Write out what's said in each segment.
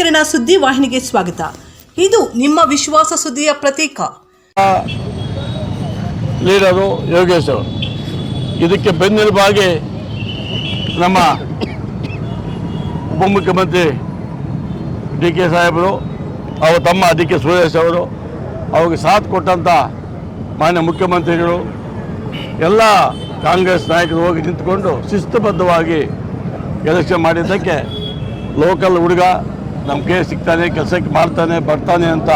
ಕಿರಣ ಸುದ್ದಿ ವಾಹಿನಿಗೆ ಸ್ವಾಗತ. ಇದು ನಿಮ್ಮ ವಿಶ್ವಾಸ ಸುದ್ದಿಯ ಪ್ರತೀಕ. ಲೀಡರು ಯೋಗೇಶ್ ಅವರು ಇದಕ್ಕೆ ಬೆನ್ನೆಲುಬಾಗಿ ನಮ್ಮ ಉಪಮುಖ್ಯಮಂತ್ರಿ ಡಿ ಕೆ ಸಾಹೇಬರು ಅವರು ತಮ್ಮ ಡಿ ಕೆ ಸುರೇಶ್ ಅವರು, ಅವ್ರಿಗೆ ಸಾಥ್ ಕೊಟ್ಟಂಥ ಮಾನ್ಯ ಮುಖ್ಯಮಂತ್ರಿಗಳು, ಎಲ್ಲ ಕಾಂಗ್ರೆಸ್ ನಾಯಕರು ಹೋಗಿ ನಿಂತ್ಕೊಂಡು ಶಿಸ್ತುಬದ್ಧವಾಗಿ ಎಲೆಕ್ಷನ್ ಮಾಡಿದ್ದಕ್ಕೆ ಲೋಕಲ್ ಹುಡುಗ ನಮ್ಮ ಕೈ ಸಿಗ್ತಾನೆ, ಕೆಲಸಕ್ಕೆ ಮಾಡ್ತಾನೆ, ಬರ್ತಾನೆ ಅಂತ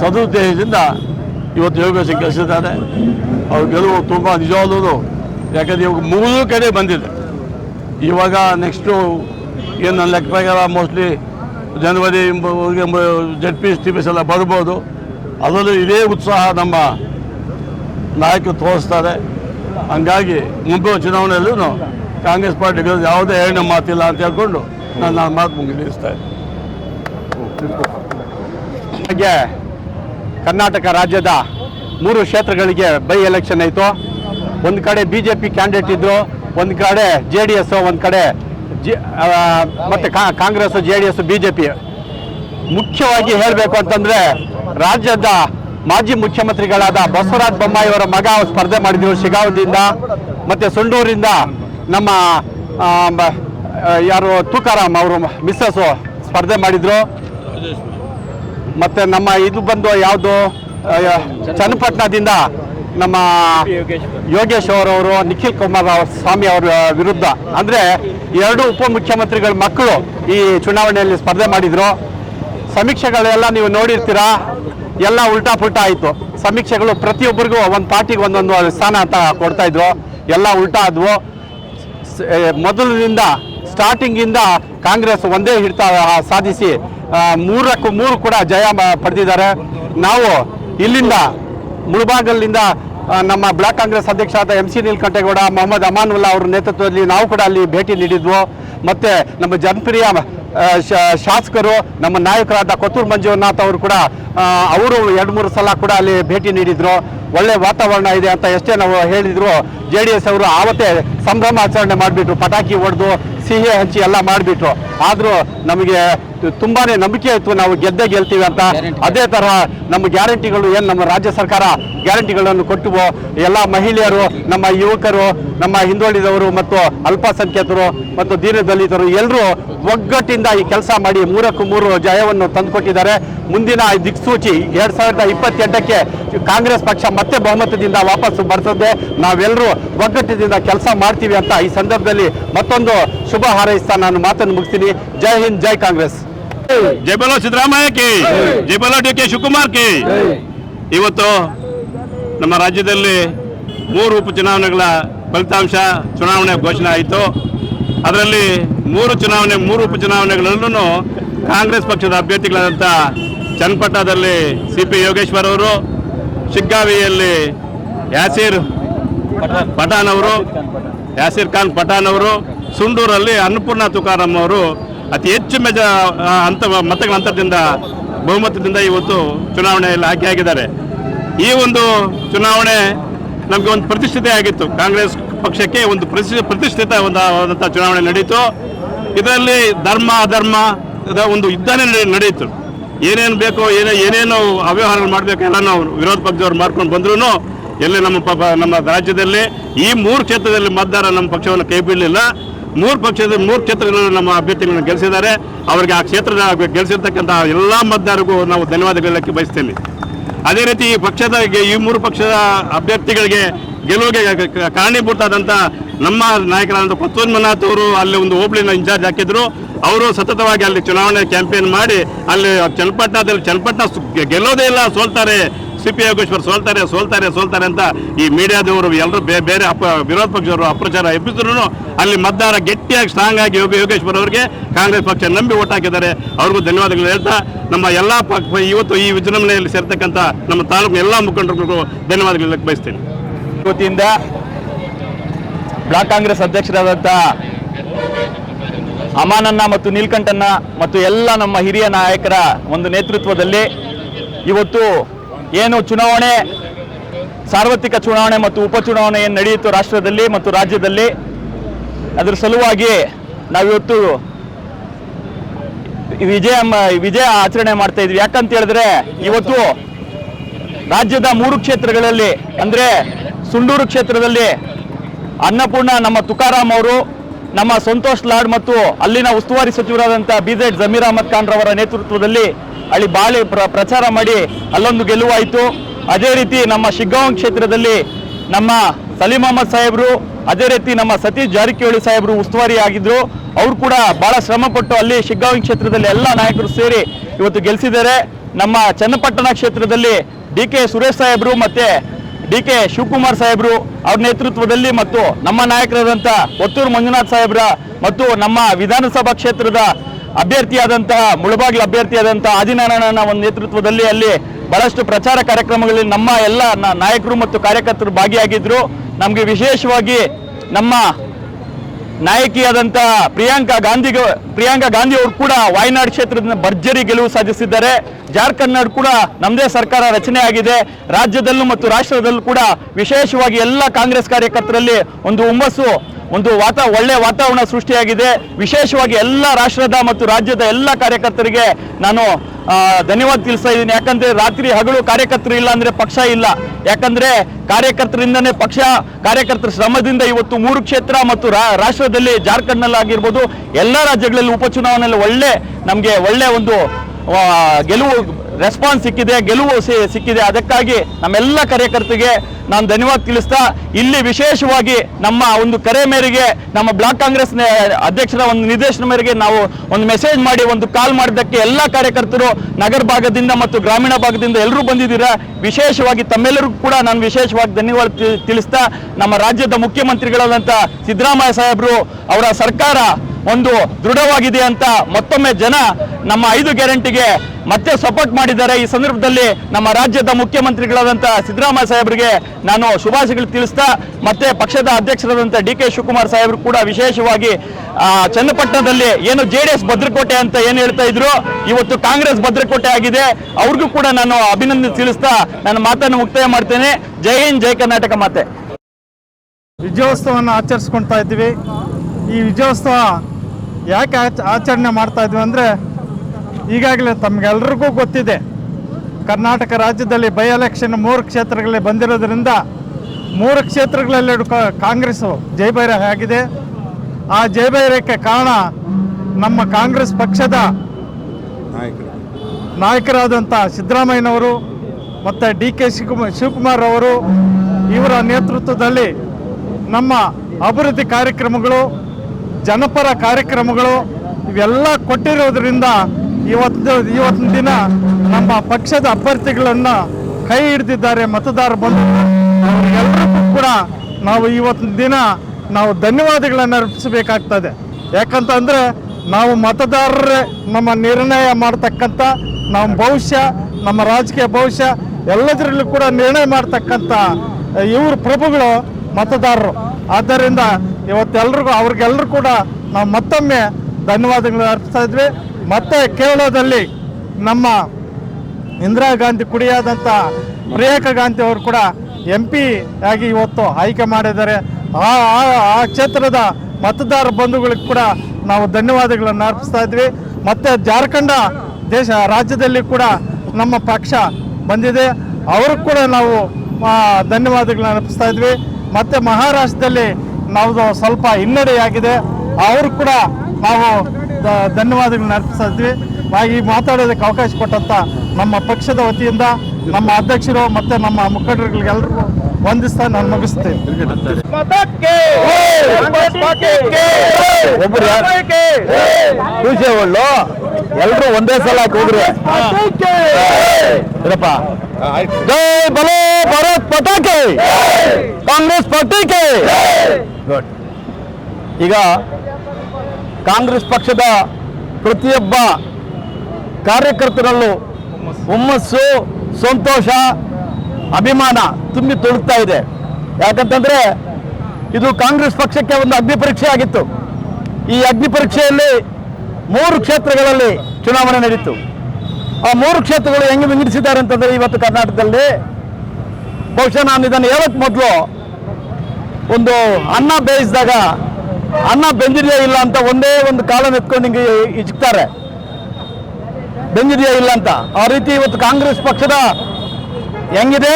ಸದುದ್ದೇಶದಿಂದ ಇವತ್ತು ಯೋಗೇಶ್ ಕೆಲಸಿದ್ದಾರೆ ಅವ್ರ ಗೆಲುವು ತುಂಬ ನಿಜವಾದವರು ಯಾಕಂದರೆ ಇವಾಗ ಮೂರು ಕಡೆ ಬಂದಿದೆ. ಇವಾಗ ನೆಕ್ಸ್ಟು ಏನು ನನ್ನ ಲೆಕ್ಕ ಪ್ರಕಾರ ಮೋಸ್ಟ್ಲಿ ಜನವರಿ Z P T P S ಎಲ್ಲ ಬರ್ಬೋದು. ಅದರಲ್ಲೂ ಇದೇ ಉತ್ಸಾಹ ನಮ್ಮ ನಾಯಕರು ತೋರಿಸ್ತಾರೆ. ಹಂಗಾಗಿ ಮುಂಬರುವ ಚುನಾವಣೆಯಲ್ಲೂ ಕಾಂಗ್ರೆಸ್ ಪಾರ್ಟಿ ಗೆಲ್ಲೋದು ಯಾವುದೇ ಎರಡನೇ ಮಾತಿಲ್ಲ ಅಂತ ಹೇಳ್ಕೊಂಡು ನಾನು ನಾನು ಮಾತು ಮುಗಿ ನಿಲ್ಲಿಸ್ತಾ ಇದ್ದೀನಿ. ಹಾಗೆ ಕರ್ನಾಟಕ ರಾಜ್ಯದ ಮೂರು ಕ್ಷೇತ್ರಗಳಿಗೆ ಬೈ ಎಲೆಕ್ಷನ್ ಆಯಿತು. ಒಂದು ಕಡೆ ಬಿ ಜೆ ಪಿ ಕ್ಯಾಂಡಿಡೇಟ್ ಇದ್ದರು ಒಂದು ಕಡೆ ಜೆ ಡಿ ಎಸ್ ಒಂದು ಕಡೆ ಜಿ ಮತ್ತು Congress J D S B J P ಮುಖ್ಯವಾಗಿ ಹೇಳಬೇಕು ಅಂತಂದರೆ ರಾಜ್ಯದ ಮಾಜಿ ಮುಖ್ಯಮಂತ್ರಿಗಳಾದ ಬಸವರಾಜ ಬೊಮ್ಮಾಯಿಯವರ ಮಗ ಸ್ಪರ್ಧೆ ಮಾಡಿದ್ರು ಶಿಗಾವದಿಂದ, ಮತ್ತು ಸುಂಡೂರಿಂದ ನಮ್ಮ ಯಾರು ತುಕಾರಾಮ್ ಅವರು ಮಿಸ್ಸಸ್ಸು ಸ್ಪರ್ಧೆ ಮಾಡಿದರು. ಮತ್ತೆ ನಮ್ಮ ಇದು ಬಂದು ಯಾವುದು ಚನ್ನಪಟ್ಟಣದಿಂದ ನಮ್ಮ ಯೋಗೇಶ್ ಅವರವರು, ನಿಖಿಲ್ ಕುಮಾರ್ ಸ್ವಾಮಿ ಅವರ ವಿರುದ್ಧ. ಅಂದರೆ ಎರಡು ಉಪಮುಖ್ಯಮಂತ್ರಿಗಳ ಮಕ್ಕಳು ಈ ಚುನಾವಣೆಯಲ್ಲಿ ಸ್ಪರ್ಧೆ ಮಾಡಿದ್ರು. ಸಮೀಕ್ಷೆಗಳೆಲ್ಲ ನೀವು ನೋಡಿರ್ತೀರಾ, ಎಲ್ಲ ಉಲ್ಟಾ ಪುಲ್ಟಾ ಆಯಿತು. ಸಮೀಕ್ಷೆಗಳು ಪ್ರತಿಯೊಬ್ಬರಿಗೂ ಒಂದು ಪಾರ್ಟಿಗೆ ಒಂದೊಂದು ಸ್ಥಾನ ಅಂತ ಕೊಡ್ತಾ ಇದ್ರು. ಎಲ್ಲ ಉಲ್ಟಾ ಆದವು. ಮೊದಲಿನಿಂದ ಸ್ಟಾರ್ಟಿಂಗಿಂದ ಕಾಂಗ್ರೆಸ್ ಒಂದೇ ಹಿಡಿತ ಸಾಧಿಸಿ ಮೂರಕ್ಕೂ ಮೂರು ಕೂಡ ಜಯ ಪಡೆದಿದ್ದಾರೆ. ನಾವು ಇಲ್ಲಿಂದ ಮುಳಬಾಗಲಿಂದ ನಮ್ಮ ಬ್ಲಾಕ್ ಕಾಂಗ್ರೆಸ್ ಅಧ್ಯಕ್ಷ ಆದ ಎಂ ಸಿ ನೀಲಕಂಠೇಗೌಡ, ಮೊಹಮ್ಮದ್ ಅಮಾನುಲ್ಲಾ ಅವರ ನೇತೃತ್ವದಲ್ಲಿ ನಾವು ಕೂಡ ಅಲ್ಲಿ ಭೇಟಿ ನೀಡಿದ್ವು. ಮತ್ತು ನಮ್ಮ ಜನಪ್ರಿಯ ಶಾಸಕರು, ನಮ್ಮ ನಾಯಕರಾದ ಕೊತ್ತೂರು ಮಂಜುನಾಥ್ ಅವರು ಕೂಡ ಅವರು ಎರಡು ಮೂರು ಸಲ ಕೂಡ ಅಲ್ಲಿ ಭೇಟಿ ನೀಡಿದ್ರು. ಒಳ್ಳೆ ವಾತಾವರಣ ಇದೆ ಅಂತ ಎಷ್ಟೇ ನಾವು ಹೇಳಿದ್ರು. ಜೆ ಡಿ ಎಸ್ ಅವರು ಆವತ್ತೇ ಸಂಭ್ರಮಾಚರಣೆ ಮಾಡಿಬಿಟ್ರು. ಪಟಾಕಿ ಹೊಡೆದು, ಸಿಹಿ ಹಂಚಿ ಎಲ್ಲ ಮಾಡಿಬಿಟ್ರು. ಆದರೂ ನಮಗೆ ತುಂಬಾ ನಂಬಿಕೆ ಇತ್ತು ನಾವು ಗೆದ್ದೇ ಗೆಲ್ತೀವಿ ಅಂತ. ಅದೇ ತರಹ ನಮ್ಮ ಗ್ಯಾರಂಟಿಗಳು ಏನು ನಮ್ಮ ರಾಜ್ಯ ಸರ್ಕಾರ ಗ್ಯಾರಂಟಿಗಳನ್ನು ಕೊಟ್ಟವು ಎಲ್ಲ ಮಹಿಳೆಯರು ನಮ್ಮ ಯುವಕರು ನಮ್ಮ ಹಿಂದುಳಿದವರು ಮತ್ತು ಅಲ್ಪಸಂಖ್ಯಾತರು ಮತ್ತು ದೀನದಲಿತರು ಎಲ್ಲರೂ ಒಗ್ಗಟ್ಟಿಂದ ಈ ಕೆಲಸ ಮಾಡಿ ಮೂರಕ್ಕೂ ಮೂರು ಜಯವನ್ನು ತಂದುಕೊಟ್ಟಿದ್ದಾರೆ. ಮುಂದಿನ ದಿಕ್ಸೂಚಿ ಎರಡ್ ಸಾವಿರದ ಇಪ್ಪತ್ತೆಂಟಕ್ಕೆ ಕಾಂಗ್ರೆಸ್ ಪಕ್ಷ ಮತ್ತೆ ಬಹುಮತದಿಂದ ವಾಪಸ್ಸು ಬರ್ತದೆ. ನಾವೆಲ್ಲರೂ ಒಗ್ಗಟ್ಟಿನಿಂದ ಕೆಲಸ ಮಾಡ್ತೀವಿ ಅಂತ ಈ ಸಂದರ್ಭದಲ್ಲಿ ಮತ್ತೊಂದು ಶುಭ ಹಾರೈಸ್ತಾ ನಾನು ಮಾತನ್ನು ಮುಗಿಸ್ತೀನಿ. ಜೈ ಹಿಂದ್ ಜೈ ಕಾಂಗ್ರೆಸ್. ಜೈ ಬಲೋ ಸಿದ್ದರಾಮಯ್ಯ ಕಿ. ಜೈ ಬಲೋ ಡಿ ಕೆ ಶಿವಕುಮಾರ್ ಕಿ. ಇವತ್ತು ನಮ್ಮ ರಾಜ್ಯದಲ್ಲಿ ಮೂರು ಉಪಚುನಾವಣೆಗಳ ಫಲಿತಾಂಶ ಚುನಾವಣೆ ಘೋಷಣೆ ಆಯಿತು. ಅದರಲ್ಲಿ ಮೂರು ಚುನಾವಣೆ ಮೂರು ಉಪಚುನಾವಣೆಗಳಲ್ಲೂ ಕಾಂಗ್ರೆಸ್ ಪಕ್ಷದ ಅಭ್ಯರ್ಥಿಗಳಾದಂಥ ಚನ್ನಪಟ್ಟಣದಲ್ಲಿ ಸಿ ಪಿ ಯೋಗೇಶ್ವರ್ ಅವರು ಶಿಗ್ಗಾವಿಯಲ್ಲಿ ಯಾಸೀರ್ ಪಠಾಣ್ ಅವರು ಯಾಸೀರ್ ಖಾನ್ ಪಠಾಣ್ ಅವರು ಸುಂಡೂರಲ್ಲಿ ಅನ್ನಪೂರ್ಣ ತುಕಾರಾಮ್ ಅವರು ಅತಿ ಹೆಚ್ಚು ಮೆಜ ಅಂತ ಮತಗಳ ಅಂತರದಿಂದ ಬಹುಮತದಿಂದ ಇವತ್ತು ಚುನಾವಣೆಯಲ್ಲಿ ಆಯ್ಕೆಯಾಗಿದ್ದಾರೆ ಈ ಒಂದು ಚುನಾವಣೆ ನಮಗೆ ಒಂದು ಪ್ರತಿಷ್ಠಿತ ಆಗಿತ್ತು. ಕಾಂಗ್ರೆಸ್ ಪಕ್ಷಕ್ಕೆ ಒಂದು ಪ್ರತಿಷ್ಠ ಪ್ರತಿಷ್ಠಿತ ಒಂದು, ಆದಂಥ ಚುನಾವಣೆ ನಡೀತು. ಇದರಲ್ಲಿ ಧರ್ಮ, ಅಧರ್ಮ ಒಂದು ಯುದ್ಧನೇ ನಡೆ- ನಡೆಯಿತು ಏನೇನು ಬೇಕೋ, ಏನೇ, ಏನೇನು ಅವ್ಯವಹಾರಗಳು ಮಾಡಬೇಕು ಎಲ್ಲ ನಾವು ವಿರೋಧ ಪಕ್ಷದವ್ರು ಮಾಡ್ಕೊಂಡು ಬಂದ್ರು ಎಲ್ಲಿ ನಮ್ಮ ನಮ್ಮ ರಾಜ್ಯದಲ್ಲಿ ಈ ಮೂರು ಕ್ಷೇತ್ರದಲ್ಲಿ ಮತದಾರ ನಮ್ಮ ಪಕ್ಷವನ್ನು ಕೈ ಬಿಡಲಿಲ್ಲ. ಮೂರು ಪಕ್ಷದ ಮೂರು ಕ್ಷೇತ್ರಗಳಲ್ಲಿ ನಮ್ಮ ಅಭ್ಯರ್ಥಿಗಳನ್ನು ಗೆಲ್ಲಿಸಿದ್ದಾರೆ. ಅವರಿಗೆ ಆ ಕ್ಷೇತ್ರದ ಗೆಲ್ಲಿಸಿರ್ತಕ್ಕಂಥ ಎಲ್ಲ ಮತದಾರರಿಗೂ ನಾವು ಧನ್ಯವಾದ ಹೇಳಕ್ಕೆ ಬಯಸ್ತೇನೆ ಅದೇ ರೀತಿ ಈ ಪಕ್ಷದ ಈ ಮೂರು ಪಕ್ಷದ ಅಭ್ಯರ್ಥಿಗಳಿಗೆ ಗೆಲುವಿಗೆ ಕ- ಕ- ಕಾರಣೀಭೂತಾದಂಥ ನಮ್ಮ ನಾಯಕರಾದಂಥ ಮನಾಥ್ ಅವರು ಅಲ್ಲಿ ಒಂದು ಹೋಬಳಿನ ಇನ್ಚಾರ್ಜ್ ಹಾಕಿದ್ರು. ಅವರು ಸತತವಾಗಿ ಅಲ್ಲಿ ಚುನಾವಣೆ ಕ್ಯಾಂಪೇನ್ ಮಾಡಿ ಅಲ್ಲಿ ಚನ್ನಪಟ್ಟಣದಲ್ಲಿ ಚನ್ನಪಟ್ಟಣ ಗೆಲ್ಲೋದೇ ಇಲ್ಲ ಸೋಲ್ತಾರೆ. ಸಿ ಪಿ ಯೋಗೇಶ್ವರ್ ಸೋಲ್ತಾರೆ ಸೋಲ್ತಾರೆ ಸೋಲ್ತಾರೆ ಅಂತ ಈ ಮೀಡಿಯಾದವರು ಎಲ್ಲರೂ ಬೇರೆ ಅಪ, ವಿರೋಧ ಪಕ್ಷದವರು ಅಪ್ರಚಾರ ಎಬ್ಬಿಸಿದ್ರು ಅಲ್ಲಿ ಮತದಾರ ಗಟ್ಟಿಯಾಗಿ ಸ್ಟ್ರಾಂಗ್ ಆಗಿ ಯೋಗ, ಯೋಗೇಶ್ವರ್ ಅವರಿಗೆ ಕಾಂಗ್ರೆಸ್ ಪಕ್ಷ ನಂಬಿ ಓಟ್ ಹಾಕಿದ್ದಾರೆ. ಅವ್ರಿಗೂ ಧನ್ಯವಾದಗಳು ಹೇಳ್ತಾ, ನಮ್ಮ ಎಲ್ಲ ಪಕ್ಷ ಇವತ್ತು ಈ ವಿಜೃಂಭಣೆಯಲ್ಲಿ ಸೇರ್ತಕ್ಕಂಥ ನಮ್ಮ ತಾಲೂಕು ಎಲ್ಲ ಮುಖಂಡರಿಗೂ ಧನ್ಯವಾದಗಳು ಬಯಸ್ತೇನೆ. ವತಿಯಿಂದ ಬ್ಲಾಕ್ ಕಾಂಗ್ರೆಸ್ ಅಧ್ಯಕ್ಷರಾದಂಥ ಅಮಾನನ್ನ ಮತ್ತು ನೀಲ್ಕಂಠನ್ನ ಮತ್ತು ಎಲ್ಲ ನಮ್ಮ ಹಿರಿಯ ನಾಯಕರ ಒಂದು ನೇತೃತ್ವದಲ್ಲಿ ಇವತ್ತು ಏನು ಚುನಾವಣೆ, ಸಾರ್ವತ್ರಿಕ ಚುನಾವಣೆ ಮತ್ತು ಉಪಚುನಾವಣೆ ಏನು ನಡೆಯಿತು ರಾಷ್ಟ್ರದಲ್ಲಿ ಮತ್ತು ರಾಜ್ಯದಲ್ಲಿ, ಅದರ ಸಲುವಾಗಿ ನಾವಿವತ್ತು ವಿಜಯ ವಿಜಯ ಆಚರಣೆ ಮಾಡ್ತಾ ಇದ್ವಿ. ಯಾಕಂತ ಹೇಳಿದ್ರೆ ಇವತ್ತು ರಾಜ್ಯದ ಮೂರು ಕ್ಷೇತ್ರಗಳಲ್ಲಿ, ಅಂದ್ರೆ ಸುಂಡೂರು ಕ್ಷೇತ್ರದಲ್ಲಿ ಅನ್ನಪೂರ್ಣ, ನಮ್ಮ ತುಕಾರಾಮ್ ಅವರು, ನಮ್ಮ ಸಂತೋಷ್ ಲಾಡ್ ಮತ್ತು ಅಲ್ಲಿನ ಉಸ್ತುವಾರಿ ಸಚಿವರಾದಂಥ ಬಿ ಜಮೀರ್ ಅಹಮದ್ ಖಾನ್ ರವರ ನೇತೃತ್ವದಲ್ಲಿ ಅಲ್ಲಿ ಬಾಳೆ ಪ್ರ ಪ್ರಚಾರ ಮಾಡಿ ಅಲ್ಲೊಂದು ಗೆಲುವಾಯಿತು. ಅದೇ ರೀತಿ ನಮ್ಮ ಶಿಗ್ಗಾಂವ್ ಕ್ಷೇತ್ರದಲ್ಲಿ ನಮ್ಮ ಸಲೀಂ ಅಹಮದ್ ಸಾಹೇಬರು, ಅದೇ ರೀತಿ ನಮ್ಮ ಸತೀಶ್ ಜಾರಕಿಹೊಳಿ ಸಾಹೇಬರು ಉಸ್ತುವಾರಿ ಆಗಿದ್ರು ಅವ್ರು ಕೂಡ ಬಹಳ ಶ್ರಮಪಟ್ಟು ಅಲ್ಲಿ ಶಿಗ್ಗಾಂವ್ ಕ್ಷೇತ್ರದಲ್ಲಿ ಎಲ್ಲ ನಾಯಕರು ಸೇರಿ ಇವತ್ತು ಗೆಲ್ಲಿಸಿದ್ದಾರೆ ನಮ್ಮ ಚನ್ನಪಟ್ಟಣ ಕ್ಷೇತ್ರದಲ್ಲಿ ಡಿ ಕೆ ಸುರೇಶ್ ಸಾಹೇಬರು ಮತ್ತೆ ಡಿ ಕೆ ಶಿವಕುಮಾರ್ ಸಾಹೇಬರು ಅವ್ರ ನೇತೃತ್ವದಲ್ಲಿ ಮತ್ತು ನಮ್ಮ ನಾಯಕರಾದಂಥ ಒತ್ತೂರು ಮಂಜುನಾಥ್ ಸಾಹೇಬ್ರ ಮತ್ತು ನಮ್ಮ ವಿಧಾನಸಭಾ ಕ್ಷೇತ್ರದ ಅಭ್ಯರ್ಥಿಯಾದಂತಹ, ಮುಳಬಾಗಿಲು ಅಭ್ಯರ್ಥಿಯಾದಂತಹ ಆದಿನಾರಾಯಣನ ಒಂದು ನೇತೃತ್ವದಲ್ಲಿ ಅಲ್ಲಿ ಬಹಳಷ್ಟು ಪ್ರಚಾರ ಕಾರ್ಯಕ್ರಮಗಳಲ್ಲಿ ನಮ್ಮ ಎಲ್ಲ ನಾಯಕರು ಮತ್ತು ಕಾರ್ಯಕರ್ತರು ಭಾಗಿಯಾಗಿದ್ರು. ನಮಗೆ ವಿಶೇಷವಾಗಿ ನಮ್ಮ ನಾಯಕಿಯಾದಂಥ ಪ್ರಿಯಾಂಕಾ ಗಾಂಧಿ ಪ್ರಿಯಾಂಕಾ ಗಾಂಧಿ ಅವರು ಕೂಡ ವಾಯನಾಡ್ ಕ್ಷೇತ್ರದಿಂದ ಭರ್ಜರಿ ಗೆಲುವು ಸಾಧಿಸಿದ್ದಾರೆ. ಜಾರ್ಖಂಡ್ ಕೂಡ ನಮ್ಮದೇ ಸರ್ಕಾರ ರಚನೆ ಆಗಿದೆ. ರಾಜ್ಯದಲ್ಲೂ ಮತ್ತು ರಾಷ್ಟ್ರದಲ್ಲೂ ಕೂಡ ವಿಶೇಷವಾಗಿ ಎಲ್ಲ ಕಾಂಗ್ರೆಸ್ ಕಾರ್ಯಕರ್ತರಲ್ಲಿ ಒಂದು ಹುಮ್ಮಸ್ಸು ಒಂದು ವಾತಾ, ಒಳ್ಳೆ ವಾತಾವರಣ ಸೃಷ್ಟಿಯಾಗಿದೆ. ವಿಶೇಷವಾಗಿ ಎಲ್ಲ ರಾಷ್ಟ್ರದ ಮತ್ತು ರಾಜ್ಯದ ಎಲ್ಲ ಕಾರ್ಯಕರ್ತರಿಗೆ ನಾನು ಧನ್ಯವಾದ ತಿಳಿಸ್ತಾ ಇದ್ದೀನಿ. ಯಾಕಂದ್ರೆ ರಾತ್ರಿ ಹಗಲು ಕಾರ್ಯಕರ್ತರು ಇಲ್ಲ ಅಂದ್ರೆ ಪಕ್ಷ ಇಲ್ಲ. ಯಾಕಂದ್ರೆ ಕಾರ್ಯಕರ್ತರಿಂದನೇ ಪಕ್ಷ, ಕಾರ್ಯಕರ್ತರ ಶ್ರಮದಿಂದ ಇವತ್ತು ಮೂರು ಕ್ಷೇತ್ರ ಮತ್ತು ರಾಷ್ಟ್ರದಲ್ಲಿ ಜಾರ್ಖಂಡ್ನಲ್ಲಾಗಿರ್ಬೋದು ಎಲ್ಲ ರಾಜ್ಯಗಳಲ್ಲಿ ಉಪಚುನಾವಣೆಯಲ್ಲಿ ಒಳ್ಳೆ, ನಮಗೆ ಒಳ್ಳೆ ಒಂದು ಗೆಲುವು ರೆಸ್ಪಾನ್ಸ್ ಸಿಕ್ಕಿದೆ, ಗೆಲುವು ಸಿಕ್ಕಿದೆ. ಅದಕ್ಕಾಗಿ ನಮ್ಮೆಲ್ಲ ಕಾರ್ಯಕರ್ತರಿಗೆ ನಾನು ಧನ್ಯವಾದ ತಿಳಿಸ್ತಾ, ಇಲ್ಲಿ ವಿಶೇಷವಾಗಿ ನಮ್ಮ ಒಂದು ಕರೆ ಮೇರೆಗೆ, ನಮ್ಮ ಬ್ಲಾಕ್ ಕಾಂಗ್ರೆಸ್ ಅಧ್ಯಕ್ಷರ ಒಂದು ನಿರ್ದೇಶನ ಮೇರೆಗೆ ನಾವು ಒಂದು ಮೆಸೇಜ್ ಮಾಡಿ, ಒಂದು ಕಾಲ್ ಮಾಡಿದ್ದಕ್ಕೆ ಎಲ್ಲ ಕಾರ್ಯಕರ್ತರು ನಗರ ಭಾಗದಿಂದ ಮತ್ತು ಗ್ರಾಮೀಣ ಭಾಗದಿಂದ ಎಲ್ಲರೂ ಬಂದಿದ್ದೀರಾ? ವಿಶೇಷವಾಗಿ ತಮ್ಮೆಲ್ಲರಿಗೂ ಕೂಡ ನಾನು ವಿಶೇಷವಾಗಿ ಧನ್ಯವಾದ ತಿಳಿಸ್ತಾ, ನಮ್ಮ ರಾಜ್ಯದ ಮುಖ್ಯಮಂತ್ರಿಗಳಾದಂಥ ಸಿದ್ದರಾಮಯ್ಯ ಸಾಹೇಬರು ಅವರ ಸರ್ಕಾರ ಒಂದು ದೃಢವಾಗಿದೆ ಅಂತ ಮತ್ತೊಮ್ಮೆ ಜನ ನಮ್ಮ ಐದು ಗ್ಯಾರಂಟಿಗೆ ಮತ್ತೆ ಸಪೋರ್ಟ್ ಮಾಡಿದ್ದಾರೆ. ಈ ಸಂದರ್ಭದಲ್ಲಿ ನಮ್ಮ ರಾಜ್ಯದ ಮುಖ್ಯಮಂತ್ರಿಗಳಾದಂಥ ಸಿದ್ದರಾಮಯ್ಯ ಸಾಹೇಬರಿಗೆ ನಾನು ಶುಭಾಶಯಗಳು ತಿಳಿಸ್ತಾ, ಮತ್ತೆ ಪಕ್ಷದ ಅಧ್ಯಕ್ಷರಾದಂಥ ಡಿ ಕೆ ಶಿವಕುಮಾರ್ ಸಾಹೇಬರು ಕೂಡ ವಿಶೇಷವಾಗಿ ಚನ್ನಪಟ್ಟಣದಲ್ಲಿ ಏನು ಜೆ ಡಿ ಎಸ್ ಭದ್ರಕೋಟೆ ಅಂತ ಏನು ಹೇಳ್ತಾ ಇದ್ರು, ಇವತ್ತು ಕಾಂಗ್ರೆಸ್ ಭದ್ರಕೋಟೆ ಆಗಿದೆ. ಅವ್ರಿಗೂ ಕೂಡ ನಾನು ಅಭಿನಂದನೆ ತಿಳಿಸ್ತಾ, ನನ್ನ ಮಾತನ್ನು ಮುಕ್ತಾಯ ಮಾಡ್ತೇನೆ. ಜೈ ಹಿಂದ್, ಜೈ ಕರ್ನಾಟಕ ಮಾತೆ. ವಿಜಯೋತ್ಸವವನ್ನು ಆಚರಿಸ್ಕೊಳ್ತಾ ಇದ್ದೀವಿ. ಈ ವಿಜಯೋತ್ಸವ ಯಾಕೆ ಆಚ, ಆಚರಣೆ ಮಾಡ್ತಾ ಇದ್ವಿ ಅಂದರೆ ಈಗಾಗಲೇ ತಮಗೆಲ್ರಿಗೂ ಗೊತ್ತಿದೆ. ಕರ್ನಾಟಕ ರಾಜ್ಯದಲ್ಲಿ ಬೈ ಎಲೆಕ್ಷನ್ ಮೂರು ಕ್ಷೇತ್ರಗಳಲ್ಲಿ ಬಂದಿರೋದ್ರಿಂದ ಮೂರು ಕ್ಷೇತ್ರಗಳಲ್ಲಿ ಕಾಂಗ್ರೆಸ್ಸು ಜಯಭೈರ ಆಗಿದೆ. ಆ ಜಯಭೈರಕ್ಕೆ ಕಾರಣ ನಮ್ಮ ಕಾಂಗ್ರೆಸ್ ಪಕ್ಷದ ನಾಯಕರಾದಂಥ ಸಿದ್ದರಾಮಯ್ಯನವರು ಮತ್ತು ಡಿ ಕೆ ಶಿವಕುಮಾರ್ ಅವರು ಇವರ ನೇತೃತ್ವದಲ್ಲಿ ನಮ್ಮ ಅಭಿವೃದ್ಧಿ ಕಾರ್ಯಕ್ರಮಗಳು ಜನಪರ ಕಾರ್ಯಕ್ರಮಗಳು ಇವೆಲ್ಲ ಕೊಟ್ಟಿರೋದ್ರಿಂದ ಇವತ್ತು ಇವತ್ತಿನ ದಿನ ನಮ್ಮ ಪಕ್ಷದ ಅಭ್ಯರ್ಥಿಗಳನ್ನು ಕೈ ಹಿಡಿದಿದ್ದಾರೆ ಮತದಾರ ಬಂಧು ಅವರಿಗೆಲ್ಲರಿಗೂ ಕೂಡ ನಾವು ಇವತ್ತಿನ ದಿನ ನಾವು ಧನ್ಯವಾದಗಳನ್ನು ಅರ್ಪಿಸಬೇಕಾಗ್ತದೆ. ಯಾಕಂತಂದರೆ ನಾವು ಮತದಾರರೇ ನಮ್ಮ ನಿರ್ಣಯ ಮಾಡ್ತಕ್ಕಂಥ ನಮ್ಮ ಭವಿಷ್ಯ, ನಮ್ಮ ರಾಜಕೀಯ ಭವಿಷ್ಯ ಎಲ್ಲದರಲ್ಲೂ ಕೂಡ ನಿರ್ಣಯ ಮಾಡ್ತಕ್ಕಂಥ ಇವರು ಪ್ರಭುಗಳು ಮತದಾರರು. ಆದ್ದರಿಂದ ಇವತ್ತೆಲ್ರಿಗೂ ಅವ್ರಿಗೆಲ್ಲರೂ ಕೂಡ ನಾವು ಮತ್ತೊಮ್ಮೆ ಧನ್ಯವಾದಗಳು ಅರ್ಪಿಸ್ತಾ ಇದ್ವಿ. ಮತ್ತೆ ಕೇರಳದಲ್ಲಿ ನಮ್ಮ ಇಂದಿರಾ ಗಾಂಧಿ ಕುಡಿಯಾದಂಥ ಪ್ರಿಯಾಂಕಾ ಗಾಂಧಿ ಅವರು ಕೂಡ ಎಂ ಪಿ ಆಗಿ ಇವತ್ತು ಆಯ್ಕೆ ಮಾಡಿದ್ದಾರೆ. ಆ, ಆ- ಕ್ಷೇತ್ರದ ಮತದಾರ ಬಂಧುಗಳಿಗೆ ಕೂಡ ನಾವು ಧನ್ಯವಾದಗಳನ್ನು ಅರ್ಪಿಸ್ತಾ ಇದ್ವಿ. ಮತ್ತು ಜಾರ್ಖಂಡ ದೇಶ, ರಾಜ್ಯದಲ್ಲಿ ಕೂಡ ನಮ್ಮ ಪಕ್ಷ ಬಂದಿದೆ. ಅವರು ಕೂಡ ನಾವು ಧನ್ಯವಾದಗಳನ್ನ ಅರ್ಪಿಸ್ತಾ ಇದ್ವಿ. ಮತ್ತು ಮಹಾರಾಷ್ಟ್ರದಲ್ಲಿ ನಾವು ಸ್ವಲ್ಪ ಹಿನ್ನಡೆಯಾಗಿದೆ. ಅವರು ಕೂಡ ನಾವು ಧನ್ಯವಾದಗಳನ್ನ ಅರ್ಪಿಸ್ತಾ ಇದ್ವಿ. ಹಾಗೆ ಈ ಮಾತಾಡೋದಕ್ಕೆ ಅವಕಾಶ ಕೊಟ್ಟಂತ ನಮ್ಮ ಪಕ್ಷದ ವತಿಯಿಂದ ನಮ್ಮ ಅಧ್ಯಕ್ಷರು ಮತ್ತೆ ನಮ್ಮ ಮುಖಂಡರುಗಳಿಗೆಲ್ಲರಿಗೂ ವಂದಿಸ್ತಾ ನಾನು ಮುಗಿಸ್ತೇನೆ. ಎಲ್ರೂ ಎಲ್ರು ಒಂದೇ ಸಲ ಹೋಗ್ರಿ ಇರಪ್ಪ ಜೈ ಬಲೋ ಭಾರತ್ ಪಟಾಕೆ ಕಾಂಗ್ರೆಸ್ ಪಟಾಕೆ ಗುಡ್ ಈಗ ಕಾಂಗ್ರೆಸ್ ಪಕ್ಷದ ಪ್ರತಿಯೊಬ್ಬ ಕಾರ್ಯಕರ್ತರಲ್ಲೂ ಹುಮ್ಮಸ್ಸು, ಸಂತೋಷ, ಅಭಿಮಾನ ತುಂಬಿ ತುಳುಕ್ತಾ ಇದೆ. ಯಾಕಂತಂದರೆ ಇದು ಕಾಂಗ್ರೆಸ್ ಪಕ್ಷಕ್ಕೆ ಒಂದು ಅಗ್ನಿ ಪರೀಕ್ಷೆ ಆಗಿತ್ತು. ಈ ಅಗ್ನಿ ಪರೀಕ್ಷೆಯಲ್ಲಿ ಮೂರು ಕ್ಷೇತ್ರಗಳಲ್ಲಿ ಚುನಾವಣೆ ನಡೀತು. ಆ ಮೂರು ಕ್ಷೇತ್ರಗಳು ಹೆಂಗೆ ವಿಂಗಡಿಸಿದ್ದಾರೆ ಅಂತಂದ್ರೆ ಇವತ್ತು ಕರ್ನಾಟಕದಲ್ಲಿ ಬಹುಶಃ ನಾನು ಇದನ್ನು ಹೇಳಕ್ ಮೊದಲು ಒಂದು ಅನ್ನ ಬೇಯಿಸಿದಾಗ ಅನ್ನ ಬೆಂದಿದೆಯಾ ಇಲ್ಲ ಅಂತ ಒಂದೇ ಒಂದು ಕಾಲನ್ನು ಎತ್ಕೊಂಡು ಹಿಂಗೆ ಇಚ್ಕ್ತಾರೆ ಬೆಂದಿದೆಯಾ ಇಲ್ಲ ಅಂತ. ಆ ರೀತಿ ಇವತ್ತು ಕಾಂಗ್ರೆಸ್ ಪಕ್ಷದ ಹೆಂಗಿದೆ?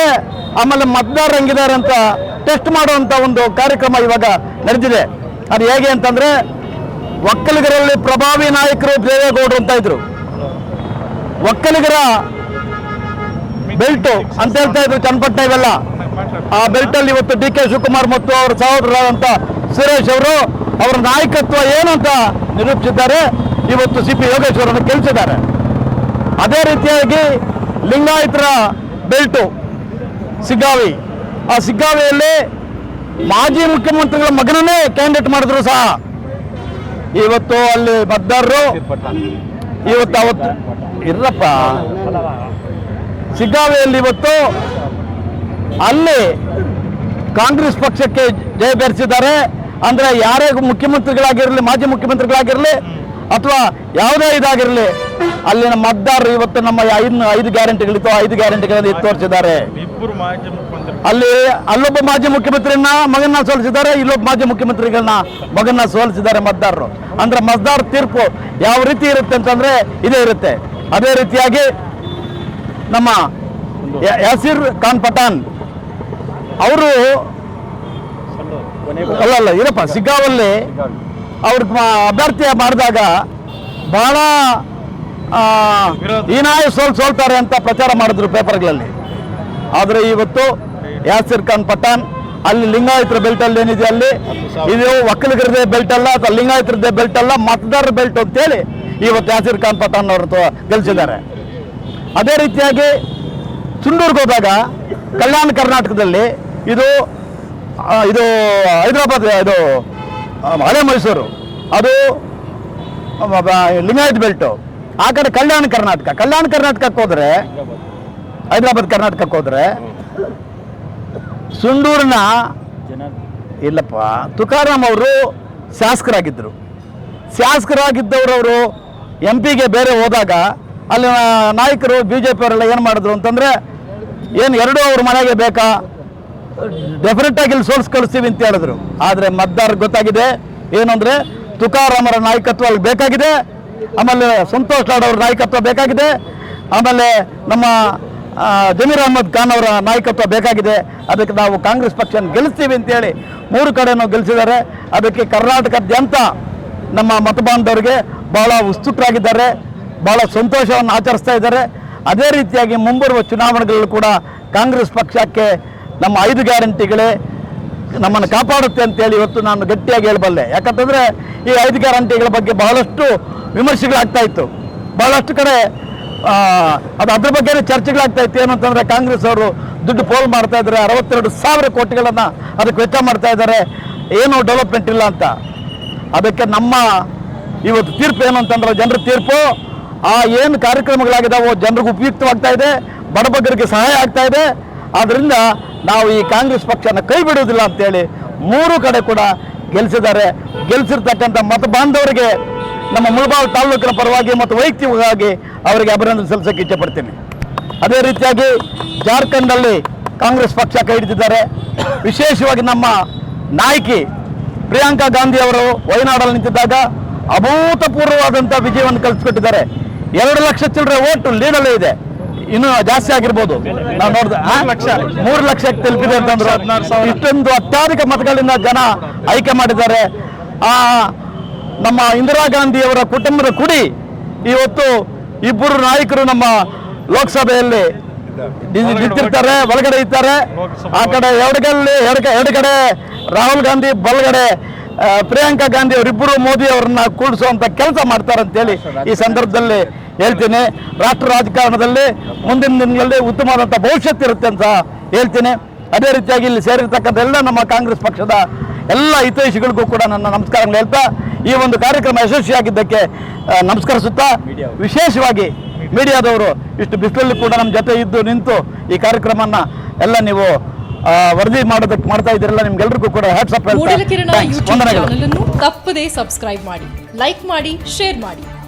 ಆಮೇಲೆ ಮತದಾರರು ಹೆಂಗಿದ್ದಾರೆ ಅಂತ ಟೆಸ್ಟ್ ಮಾಡುವಂಥ ಒಂದು ಕಾರ್ಯಕ್ರಮ ಇವಾಗ ನಡೆದಿದೆ. ಅದು ಹೇಗೆ ಅಂತಂದ್ರೆ ಒಕ್ಕಲಿಗರಲ್ಲಿ ಪ್ರಭಾವಿ ನಾಯಕರು ದೇವೇಗೌಡರು ಅಂತ ಇದ್ರು. ಒಕ್ಕಲಿಗರ ಬೆಲ್ಟು ಅಂತ ಹೇಳ್ತಾ ಇದ್ರು ಚನ್ನಪಟ್ಟಣ ಇವೆಲ್ಲ. ಆ ಬೆಲ್ಟ್ ಅಲ್ಲಿ ಇವತ್ತು ಡಿ ಕೆ ಶಿವಕುಮಾರ್ ಮತ್ತು ಅವರ ಸಹೋದರರಾದಂತ ಸುರೇಶ್ ಅವರು ಅವರ ನಾಯಕತ್ವ ಏನು ಅಂತ ನಿರೂಪಿಸಿದ್ದಾರೆ. ಇವತ್ತು ಸಿ ಪಿ ಯೋಗೇಶ್ವರನ್ನು ಕೇಳಿಸಿದ್ದಾರೆ ಅದೇ ರೀತಿಯಾಗಿ ಲಿಂಗಾಯತರ ಬೆಲ್ಟು ಸಿಗ್ಗಾವಿ. ಆ ಸಿಗ್ಗಾವಿಯಲ್ಲಿ ಮಾಜಿ ಮುಖ್ಯಮಂತ್ರಿಗಳ ಮಗನನ್ನೇ ಕ್ಯಾಂಡಿಡೇಟ್ ಮಾಡಿದ್ರು ಸಹ. ಇವತ್ತು ಅಲ್ಲಿ ಮತದಾರರು ಇವತ್ತು ಅವತ್ತು ಇರಪ್ಪ. ಸಿಗ್ಗಾವಿಯಲ್ಲಿ ಇವತ್ತು ಅಲ್ಲಿ ಕಾಂಗ್ರೆಸ್ ಪಕ್ಷಕ್ಕೆ ಜಯ ಬೆರೆಸಿದ್ದಾರೆ. ಅಂದ್ರೆ ಯಾರೇ ಮುಖ್ಯಮಂತ್ರಿಗಳಾಗಿರಲಿ ಮಾಜಿ ಮುಖ್ಯಮಂತ್ರಿಗಳಾಗಿರಲಿ ಅಥವಾ ಯಾವುದೇ ಇದಾಗಿರಲಿ ಅಲ್ಲಿನ ಮತದಾರರು ಇವತ್ತು ನಮ್ಮ ಐದು ಐದು ಗ್ಯಾರಂಟಿಗಳಿತ್ತು. ಐದು ಗ್ಯಾರಂಟಿಗಳನ್ನು ಎತ್ತು ತೋರಿಸಿದ್ದಾರೆ. ಅಲ್ಲಿ ಅಲ್ಲೊಬ್ಬ ಮಾಜಿ ಮುಖ್ಯಮಂತ್ರಿಯನ್ನ ಮಗನ್ನ ಸೋಲಿಸಿದ್ದಾರೆ ಇಲ್ಲೊಬ್ಬ ಮಾಜಿ ಮುಖ್ಯಮಂತ್ರಿಗಳನ್ನ ಮಗನ್ನ ಸೋಲಿಸಿದ್ದಾರೆ ಮತದಾರರು. ಅಂದ್ರೆ ಮತದಾರ ತೀರ್ಪು ಯಾವ ರೀತಿ ಇರುತ್ತೆ ಅಂತಂದ್ರೆ ಇದೇ ಇರುತ್ತೆ. ಅದೇ ರೀತಿಯಾಗಿ ನಮ್ಮ ಯಾಸಿರ್ ಖಾನ್ ಪಠಾನ್ ಅವರು ಅಲ್ಲ ಅಲ್ಲ ಏನಪ್ಪ ಸಿಗ್ಗಾವಲ್ಲಿ ಅವ್ರ ಅಭ್ಯರ್ಥಿ ಮಾಡಿದಾಗ ಬಹಳ ಹೀನಾಯ ಸೋಲ್ ಸೋಲ್ತಾರೆ ಅಂತ ಪ್ರಚಾರ ಮಾಡಿದ್ರು ಪೇಪರ್ಗಳಲ್ಲಿ. ಆದರೆ ಇವತ್ತು ಯಾಸಿರ್ ಖಾನ್ ಪಠಾನ್ ಅಲ್ಲಿ ಲಿಂಗಾಯತರ ಬೆಲ್ಟ್ ಅಲ್ಲಿ ಏನಿದೆ ಅಲ್ಲಿ? ಇದು ಒಕ್ಕಲಿಗರದೇ ಬೆಲ್ಟ್ ಅಲ್ಲ ಅಥವಾ ಲಿಂಗಾಯತರದೇ ಬೆಲ್ಟ್ ಅಲ್ಲ ಮತದಾರರ ಬೆಲ್ಟ್ ಅಂತೇಳಿ ಇವತ್ತು ಯಾಸಿರ್ ಖಾನ್ ಪಠಾನ್ ಅವರು ಗೆಲ್ಸಿದ್ದಾರೆ. ಅದೇ ರೀತಿಯಾಗಿ ಸುಂಡೂರ್ಗೆ ಹೋದಾಗ ಕಲ್ಯಾಣ ಕರ್ನಾಟಕದಲ್ಲಿ ಇದು ಇದು ಹೈದರಾಬಾದ್, ಇದು ಹಳೆ ಮೈಸೂರು. ಅದು ಲಿಂಗಾಯತ್ ಬೆಲ್ಟು. ಆ ಕಡೆ ಕಲ್ಯಾಣ ಕರ್ನಾಟಕ. ಕಲ್ಯಾಣ ಕರ್ನಾಟಕಕ್ಕೆ ಹೋದರೆ, ಹೈದರಾಬಾದ್ ಕರ್ನಾಟಕಕ್ಕೆ ಹೋದರೆ ಸುಂಡೂರಿನ ಇಲ್ಲಪ್ಪ, ತುಕಾರಾಮ್ ಅವರು ಶಾಸಕರಾಗಿದ್ದರು ಶಾಸಕರಾಗಿದ್ದವರು ಅವರು ಎಂ ಪಿಗೆ ಬೇರೆ ಹೋದಾಗ, ಅಲ್ಲಿನ ನಾಯಕರು ಬಿ ಜೆ ಪಿಯವರೆಲ್ಲ ಏನು ಮಾಡಿದ್ರು ಅಂತಂದರೆ, ಏನು ಎರಡೂ ಅವ್ರ ಮನೆಗೆ ಬೇಕಾ? ಡೆಫಿನೆಟ್ ಆಗಿ ಇಲ್ಲಿ ಸೋಲ್ಸ್ ಕಳಿಸ್ತೀವಿ ಅಂತ ಹೇಳಿದ್ರು. ಆದರೆ ಮತದಾರರಿಗೆ ಗೊತ್ತಾಗಿದೆ. ಏನು ಅಂದರೆ ತುಕಾರಾಮರ ನಾಯಕತ್ವ ಅಲ್ಲಿ ಬೇಕಾಗಿದೆ. ಆಮೇಲೆ ಸಂತೋಷ್ ಲಾಡ್ ಅವರ ನಾಯಕತ್ವ ಬೇಕಾಗಿದೆ. ಆಮೇಲೆ ನಮ್ಮ ಜಮೀರ್ ಅಹಮದ್ ಖಾನ್ ಅವರ ನಾಯಕತ್ವ ಬೇಕಾಗಿದೆ. ಅದಕ್ಕೆ ನಾವು ಕಾಂಗ್ರೆಸ್ ಪಕ್ಷ ಗೆಲ್ಲಿಸ್ತೀವಿ ಅಂತೇಳಿ ಮೂರು ಕಡೆನೂ ಗೆಲ್ಲಿಸಿದ್ದಾರೆ. ಅದಕ್ಕೆ ಕರ್ನಾಟಕದಾದ್ಯಂತ ನಮ್ಮ ಮತಬಾಂಧವರಿಗೆ ಬಹಳ ಉತ್ಸುಕರಾಗಿದ್ದಾರೆ. ಬಹಳ ಸಂತೋಷವನ್ನು ಆಚರಿಸ್ತಾ ಇದ್ದಾರೆ. ಅದೇ ರೀತಿಯಾಗಿ ಮುಂಬರುವ ಚುನಾವಣೆಗಳಲ್ಲೂ ಕೂಡ ಕಾಂಗ್ರೆಸ್ ಪಕ್ಷಕ್ಕೆ ನಮ್ಮ ಐದು ಗ್ಯಾರಂಟಿಗಳೇ ನಮ್ಮನ್ನು ಕಾಪಾಡುತ್ತೆ ಅಂತೇಳಿ ಇವತ್ತು ನಾನು ಗಟ್ಟಿಯಾಗಿ ಹೇಳಬಲ್ಲೆ. ಯಾಕಂತಂದರೆ ಈ ಐದು ಗ್ಯಾರಂಟಿಗಳ ಬಗ್ಗೆ ಬಹಳಷ್ಟು ವಿಮರ್ಶೆಗಳಾಗ್ತಾ ಇತ್ತು. ಬಹಳಷ್ಟು ಕಡೆ ಅದು ಅದ್ರ ಬಗ್ಗೆನೇ ಚರ್ಚೆಗಳಾಗ್ತಾ ಇತ್ತು. ಏನಂತಂದರೆ ಕಾಂಗ್ರೆಸ್ ಅವರು ದುಡ್ಡು ಪೋಲ್ ಮಾಡ್ತಾ ಇದ್ದಾರೆ. ಅರವತ್ತೆರಡು ಸಾವಿರ ಕೋಟಿಗಳನ್ನು ಅದಕ್ಕೆ ವೆಚ್ಚ ಮಾಡ್ತಾ ಇದ್ದಾರೆ. ಏನು ಡೆವಲಪ್ಮೆಂಟ್ ಇಲ್ಲ ಅಂತ. ಅದಕ್ಕೆ ನಮ್ಮ ಇವತ್ತು ತೀರ್ಪು ಏನು ಅಂತಂದ್ರೆ ಜನರ ತೀರ್ಪು, ಆ ಏನು ಕಾರ್ಯಕ್ರಮಗಳಾಗಿದ್ದಾವೋ ಜನರಿಗೆ ಉಪಯುಕ್ತವಾಗ್ತಾ ಇದೆ. ಬಡಬಗ್ಗರಿಗೆ ಸಹಾಯ ಆಗ್ತಾ ಇದೆ. ಆದ್ರಿಂದ ನಾವು ಈ ಕಾಂಗ್ರೆಸ್ ಪಕ್ಷನ ಕೈ ಬಿಡುವುದಿಲ್ಲ ಅಂತೇಳಿ ಮೂರು ಕಡೆ ಕೂಡ ಗೆಲ್ಲಿಸಿದ್ದಾರೆ ಗೆಲ್ಲಿಸಿರ್ತಕ್ಕಂಥ ಮತ ಬಾಂಧವರಿಗೆ ನಮ್ಮ ಮುಳಬಾಲ್ ತಾಲೂಕಿನ ಪರವಾಗಿ ಮತ್ತು ವೈಯಕ್ತಿಕವಾಗಿ ಅವರಿಗೆ ಅಭಿನಂದನೆ ಸಲ್ಲಿಸಕ್ಕೆ ಇಚ್ಛೆಪಡ್ತೀನಿ ಅದೇ ರೀತಿಯಾಗಿ ಜಾರ್ಖಂಡ್ನಲ್ಲಿ ಕಾಂಗ್ರೆಸ್ ಪಕ್ಷ ಕೈ ಹಿಡಿದಿದ್ದಾರೆ. ವಿಶೇಷವಾಗಿ ನಮ್ಮ ನಾಯಕಿ ಪ್ರಿಯಾಂಕಾ ಗಾಂಧಿ ಅವರು ವಯನಾಡಲ್ಲಿ ನಿಂತಿದ್ದಾಗ ಅಭೂತಪೂರ್ವವಾದಂಥ ವಿಜಯವನ್ನು ಕಲಿಸ್ಕೊಟ್ಟಿದ್ದಾರೆ ಎರಡು ಲಕ್ಷ ಚಿಲ್ಲರೆ ಓಟು ಲೀಡಲ್ಲೇ ಇದೆ. ಇನ್ನೂ ಜಾಸ್ತಿ ಆಗಿರ್ಬೋದು. ನಾವು ನೋಡಿದ ಲಕ್ಷ. ಮೂರು ಲಕ್ಷಕ್ಕೆ ತಲುಪಿದೆ ಅಂತಂದ್ರು. ಇಷ್ಟೊಂದು ಅತ್ಯಾಧಿಕ ಮತಗಳಿಂದ ಜನ ಆಯ್ಕೆ ಮಾಡಿದ್ದಾರೆ. ಆ ನಮ್ಮ ಇಂದಿರಾ ಗಾಂಧಿಯವರ ಕುಟುಂಬದ ಕುಡಿ ಇವತ್ತು ಇಬ್ಬರು ನಾಯಕರು ನಮ್ಮ ಲೋಕಸಭೆಯಲ್ಲಿ ನಿಂತಿರ್ತಾರೆ ಒಳಗಡೆ ಇರ್ತಾರೆ ಆ ಕಡೆ ಎರಡುಗಲ್ಲಿ ಎರಡು ಎಡಗಡೆ ರಾಹುಲ್ ಗಾಂಧಿ ಬಲಗಡೆ ಪ್ರಿಯಾಂಕಾ ಗಾಂಧಿ ಅವರಿಬ್ಬರು ಮೋದಿ ಅವರನ್ನ ಕೂಡಿಸುವಂತ ಕೆಲಸ ಮಾಡ್ತಾರೆ ಅಂತೇಳಿ ಈ ಸಂದರ್ಭದಲ್ಲಿ ಹೇಳ್ತೀನಿ. ರಾಷ್ಟ್ರ ರಾಜಕಾರಣದಲ್ಲಿ ಮುಂದಿನ ದಿನಗಳಲ್ಲಿ ಉತ್ತಮವಾದಂಥ ಭವಿಷ್ಯತ್ತು ಇರುತ್ತೆ ಅಂತ ಹೇಳ್ತೀನಿ. ಅದೇ ರೀತಿಯಾಗಿ ಇಲ್ಲಿ ಸೇರಿರ್ತಕ್ಕಂಥ ಎಲ್ಲ ನಮ್ಮ ಕಾಂಗ್ರೆಸ್ ಪಕ್ಷದ ಎಲ್ಲ ಹಿತೈಷಿಗಳಿಗೂ ಕೂಡ ನನ್ನ ನಮಸ್ಕಾರಗಳು ಹೇಳ್ತಾ ಈ ಒಂದು ಕಾರ್ಯಕ್ರಮ ಯಶಸ್ವಿಯಾಗಿದ್ದಕ್ಕೆ ನಮಸ್ಕರಿಸುತ್ತಾ ವಿಶೇಷವಾಗಿ ಮೀಡಿಯಾದವರು ಇಷ್ಟು ಬಿಸಿಲಲ್ಲಿ ಕೂಡ ನಮ್ಮ ಜೊತೆ ಇದ್ದು ನಿಂತು ಈ ಕಾರ್ಯಕ್ರಮನ ಎಲ್ಲ ನೀವು ವರದಿ ಮಾಡೋದಕ್ಕೆ ಮಾಡ್ತಾ ಇದ್ದೀರಲ್ಲ ನಿಮ್ಗೆಲ್ರಿಗೂ ಕೂಡ ತಪ್ಪದೇ ಸಬ್ಸ್ಕ್ರೈಬ್ ಮಾಡಿ ಲೈಕ್ ಮಾಡಿ ಶೇರ್ ಮಾಡಿ.